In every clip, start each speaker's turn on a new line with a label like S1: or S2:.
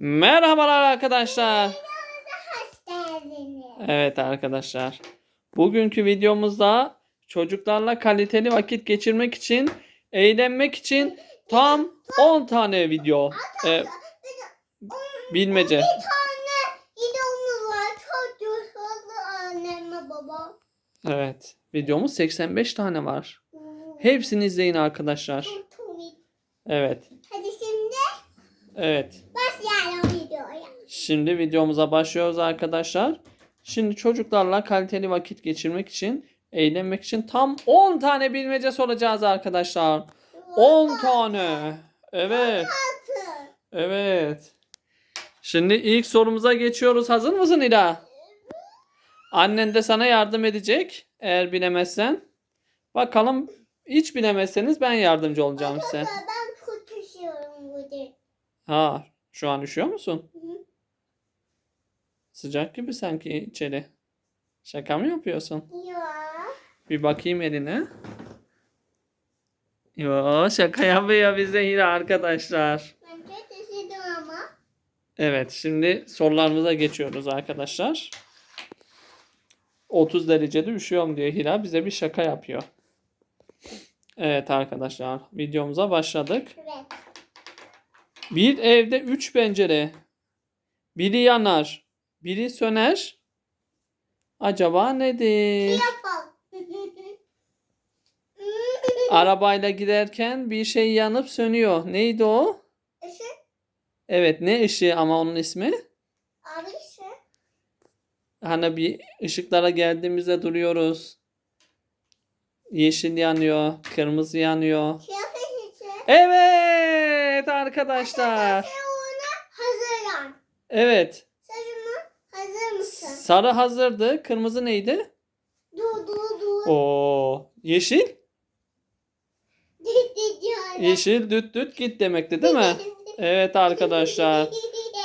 S1: Merhabalar arkadaşlar. Evet arkadaşlar. Bugünkü videomuzda çocuklarla kaliteli vakit geçirmek için, eğlenmek için tam 10 tane video. e, bilmece. Evet. Videomuz 85 tane var. Hepsini izleyin arkadaşlar. Evet.
S2: Hadi şimdi
S1: Evet.
S2: videoya.
S1: Şimdi videomuza başlıyoruz arkadaşlar. Şimdi çocuklarla kaliteli vakit geçirmek için, eğlenmek için tam 10 tane bilmece soracağız arkadaşlar. 10 tane. Evet. Evet. Şimdi ilk sorumuza geçiyoruz. Hazır mısın İla? Annen de sana yardım edecek eğer bilemezsen. Bakalım hiç bilemezseniz ben yardımcı olacağım size.
S2: Ben tutuşuyorum burada.
S1: Ha, şu an üşüyor musun? Sıcak gibi sanki içeri. Şaka mı yapıyorsun?
S2: Ya.
S1: Bir bakayım eline. Yo şaka yapıyor bize yine arkadaşlar.
S2: Ben çok üşüdüm ama.
S1: Evet şimdi sorularımıza geçiyoruz arkadaşlar. 30 derecede üşüyorum diye Hira bize bir şaka yapıyor. Evet arkadaşlar videomuza başladık.
S2: Evet.
S1: Bir evde 3 pencere. Biri yanar, biri söner. Acaba nedir? Arabayla giderken bir şey yanıp sönüyor. Neydi o?
S2: Işık.
S1: Evet ne ışığı ama onun ismi?
S2: Abi ışık.
S1: Hani bir ışıklara geldiğimizde duruyoruz. Yeşil yanıyor, kırmızı yanıyor.
S2: Kıyafet ışık.
S1: Evet arkadaşlar.
S2: Sen ona hazırlan.
S1: Evet. Sarı hazırdı. Kırmızı neydi?
S2: Dur dur dur.
S1: Oo, yeşil. Yeşil düt düt git demekti değil mi? Evet arkadaşlar.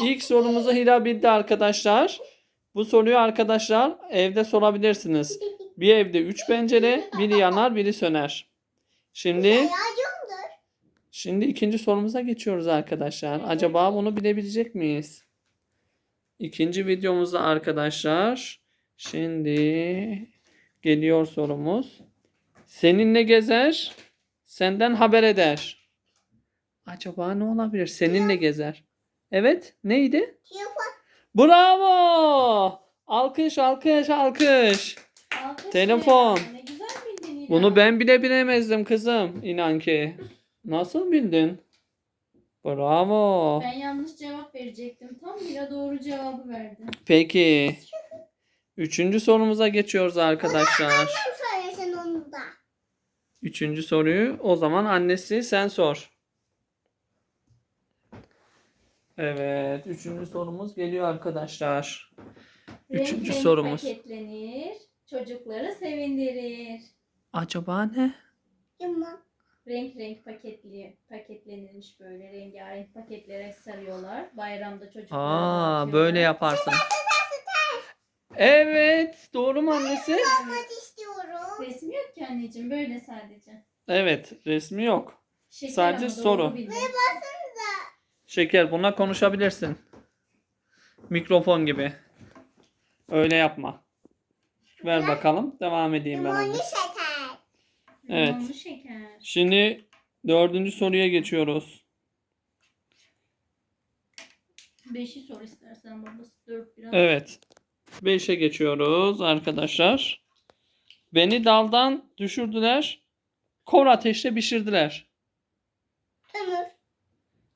S1: İlk sorumuzu Hira bildi arkadaşlar. Bu soruyu arkadaşlar evde sorabilirsiniz. Bir evde 3 pencere, biri yanar, biri söner. Şimdi şimdi ikinci sorumuza geçiyoruz arkadaşlar. Acaba bunu bilebilecek miyiz? İkinci videomuzda arkadaşlar. Şimdi geliyor sorumuz. Seninle gezer, senden haber eder. Acaba ne olabilir? Seninle gezer. Evet, neydi? Bravo! Alkış, alkış, alkış.
S3: Alkış
S1: Telefon. Bunu ben bile bilemezdim kızım. İnan ki. Nasıl bildin? Bravo.
S3: Ben yanlış cevap verecektim. Tam bile doğru cevabı verdi.
S1: Peki. Üçüncü sorumuza geçiyoruz arkadaşlar.
S2: Annem söylesin onu da.
S1: Üçüncü soruyu o zaman annesi sen sor. Evet. Üçüncü sorumuz geliyor arkadaşlar. Üçüncü
S3: renk renk
S1: sorumuz.
S3: paketlenir. Çocukları sevindirir.
S1: Acaba ne?
S2: Yuma.
S3: Renk renk paketli, paketlenilmiş böyle rengarenk paketlere sarıyorlar. Bayramda çocuklara
S1: Aa,
S3: dağıtıyorlar.
S1: böyle yaparsın. Evet. Doğru mu annesi?
S2: İstiyorum.
S3: Resmi yok ki anneciğim böyle sadece.
S1: Evet. Resmi yok.
S3: Şeker
S1: Sadece soru. Şeker buna konuşabilirsin. Mikrofon gibi. Öyle yapma. Ver bakalım. Devam edeyim ben.
S2: Limonlu
S1: anne.
S2: şeker.
S1: Evet.
S3: Limonlu şeker.
S1: Şimdi dördüncü soruya geçiyoruz.
S3: Beşi sor istersen babası. Dört biraz.
S1: Evet. Beşe geçiyoruz arkadaşlar. Beni daldan düşürdüler. Kor ateşte pişirdiler.
S2: Kömür.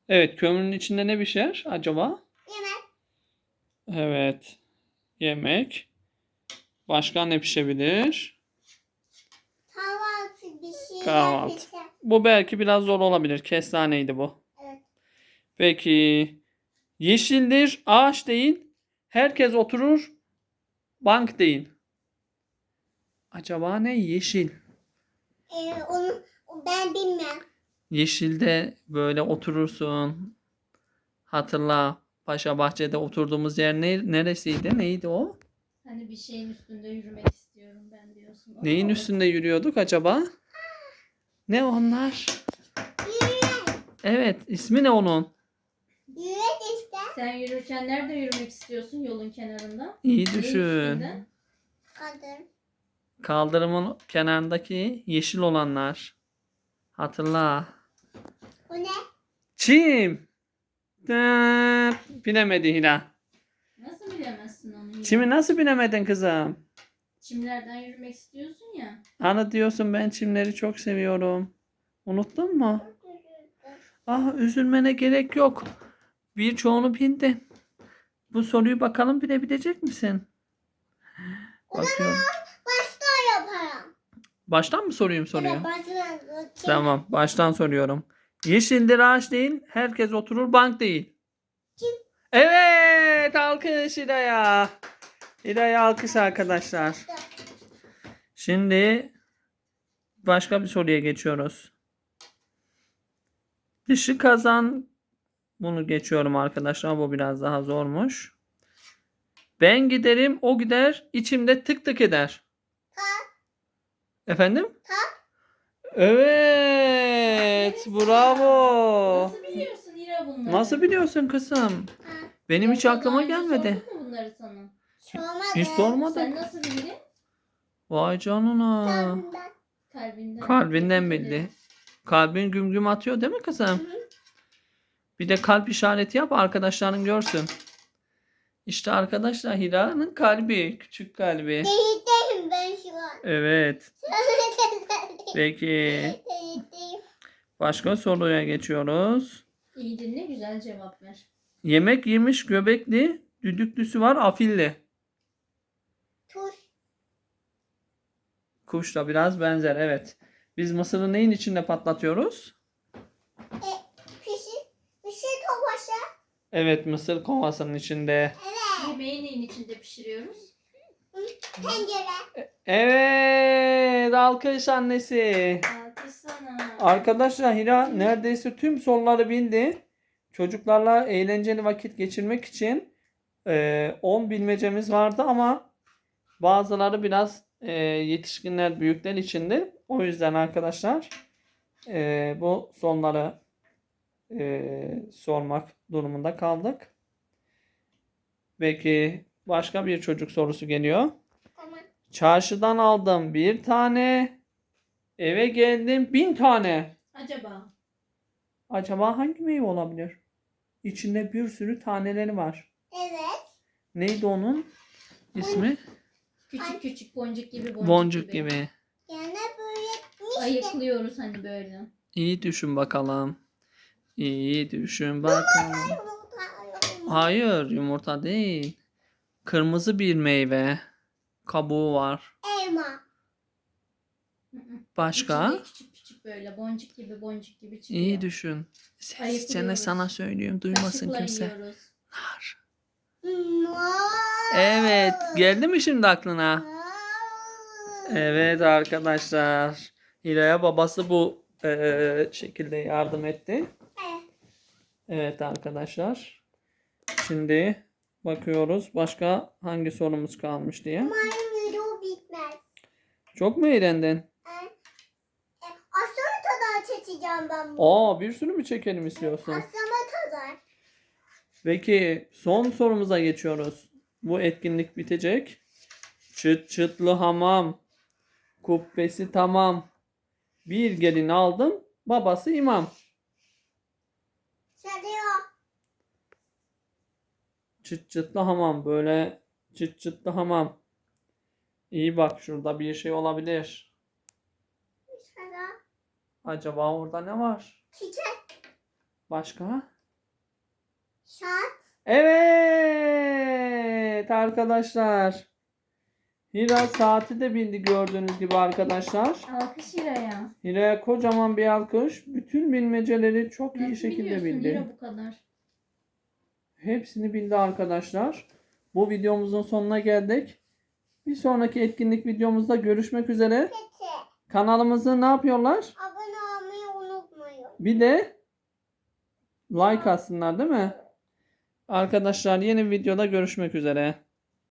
S1: Evet kömürün içinde ne pişer acaba?
S2: Yemek.
S1: Evet. Yemek. Başka ne pişebilir?
S2: Kahvaltı.
S1: Bu belki biraz zor olabilir. Kestaneydi bu.
S2: Evet.
S1: Peki. Yeşildir, ağaç değil. Herkes oturur, bank değil. Acaba ne? Yeşil.
S2: Ee, onu ben bilmem.
S1: Yeşilde böyle oturursun. Hatırla. Paşa Bahçe'de oturduğumuz yer ne, neresiydi? Neydi o?
S3: Hani bir şeyin üstünde yürümek istiyorum ben diyorsun. O
S1: Neyin üstünde yürüyorduk acaba? Ne onlar?
S2: Yürüyek.
S1: Evet, ismi ne onun?
S2: Yürüyek işte.
S3: Sen yürürken nerede yürümek istiyorsun yolun kenarında?
S1: İyi
S3: Neyin
S1: düşün.
S3: üstünde?
S2: Kadın.
S1: Kaldırımın kenarındaki yeşil olanlar. Hatırla.
S2: Bu ne?
S1: Çim. Dıt. Bilemedi Hira.
S3: Nasıl bilemezsin onu?
S1: Çimi nasıl bilemedin kızım?
S3: Çimlerden yürümek istiyorsun ya.
S1: Ana diyorsun ben çimleri çok seviyorum. Unuttun mu? Ah üzülmene gerek yok. Birçoğunu bildin. Bu soruyu bakalım bilebilecek misin? Bakıyorum.
S2: Başta yaparım.
S1: Baştan mı sorayım soruyu?
S2: Evet, baştan.
S1: Tamam baştan soruyorum. Yeşildir ağaç değil, herkes oturur bank değil.
S2: Kim?
S1: Evet alkış İlaya. İlaya alkış arkadaşlar. Şimdi başka bir soruya geçiyoruz. Dışı kazan bunu geçiyorum arkadaşlar. Bu biraz daha zormuş. Ben giderim, o gider, içimde tık tık eder. Efendim? Evet, bravo.
S3: Nasıl biliyorsun İra bunları?
S1: Nasıl biliyorsun kızım?
S2: Ha,
S1: Benim hiç aklıma gelmedi.
S3: bunları sana?
S2: Sormadım.
S1: Hiç sormadık.
S3: Sen nasıl bildin?
S1: Vay canına.
S2: Kalbimden.
S3: Kalbinden.
S1: Kalbinden bildi. Kalbin güm güm atıyor değil mi kızım? Bir de kalp işareti yap arkadaşların görsün. İşte arkadaşlar Hira'nın kalbi. Küçük kalbi.
S2: Değil değilim ben şu an.
S1: Evet. Peki. Başka soruya geçiyoruz.
S3: İyi dinle güzel cevap ver.
S1: Yemek yemiş göbekli, düdüklüsü var afilli. Kuş da biraz benzer evet. Biz mısırı neyin içinde patlatıyoruz?
S2: E, pişi. Pişi kovası.
S1: Evet mısır kovasının içinde.
S2: Evet.
S3: Yemeği neyin içinde pişiriyoruz?
S2: Tencere.
S1: Evet alkış annesi.
S3: Alkış sana.
S1: Arkadaşlar Hira neredeyse tüm soruları bildi. Çocuklarla eğlenceli vakit geçirmek için e, 10 bilmecemiz vardı ama bazıları biraz e, yetişkinler büyükler içindi. O yüzden arkadaşlar e, bu sonları e, sormak durumunda kaldık. Peki başka bir çocuk sorusu geliyor.
S2: Tamam.
S1: Çarşıdan aldım bir tane. Eve geldim bin tane.
S3: Acaba
S1: Acaba hangi meyve olabilir? İçinde bir sürü taneleri var.
S2: Evet.
S1: Neydi onun ismi?
S3: Küçük
S2: Ay.
S3: küçük boncuk gibi boncuk,
S1: Boncuk gibi.
S2: Yani böyle işte.
S3: Ayıklıyoruz hani böyle.
S1: İyi düşün bakalım. İyi düşün bakalım.
S2: Yumurta.
S1: Hayır yumurta değil. Kırmızı bir meyve. Kabuğu var.
S2: Elma.
S1: Başka?
S3: İçinde küçük küçük böyle boncuk gibi boncuk gibi çıkıyor.
S1: İyi düşün. Sessizce ne
S3: Ayıklıyoruz.
S1: sana söylüyorum. Duymasın
S3: Kaşıkla
S1: kimse.
S3: yiyoruz.
S1: Nar.
S2: Wow.
S1: Evet. Geldi mi şimdi aklına? Evet arkadaşlar. Hira'ya babası bu eee, şekilde yardım etti.
S2: Evet.
S1: Arkadaşlar. Şimdi bakıyoruz başka hangi sorumuz kalmış diye.
S2: Umarım video bitmez.
S1: Çok mu eğlendin?
S2: E, e, Akşama kadar çekeceğim ben bunu.
S1: Aa bir sürü mü çekelim istiyorsun?
S2: Akşama kadar.
S1: Peki son sorumuza geçiyoruz. Bu etkinlik bitecek. Çıt çıtlı hamam. Kubbesi tamam. Bir gelin aldım. Babası imam.
S2: Çalıyor.
S1: Çıt çıtlı hamam. Böyle çıt çıtlı hamam. İyi bak şurada bir şey olabilir. Acaba orada ne var?
S2: Çiçek.
S1: Başka?
S2: Şart.
S1: Evet arkadaşlar. Hira saati de bildi gördüğünüz gibi arkadaşlar.
S3: Alkış İra'ya.
S1: Hira'ya kocaman bir alkış. Bütün bilmeceleri çok iyi
S3: Nasıl
S1: şekilde
S3: biliyorsun
S1: bildi.
S3: İra bu kadar?
S1: Hepsini bildi arkadaşlar. Bu videomuzun sonuna geldik. Bir sonraki etkinlik videomuzda görüşmek üzere.
S2: Peki.
S1: Kanalımızı ne yapıyorlar?
S2: Abone olmayı unutmayın.
S1: Bir de like atsınlar değil mi? Arkadaşlar yeni videoda görüşmek üzere.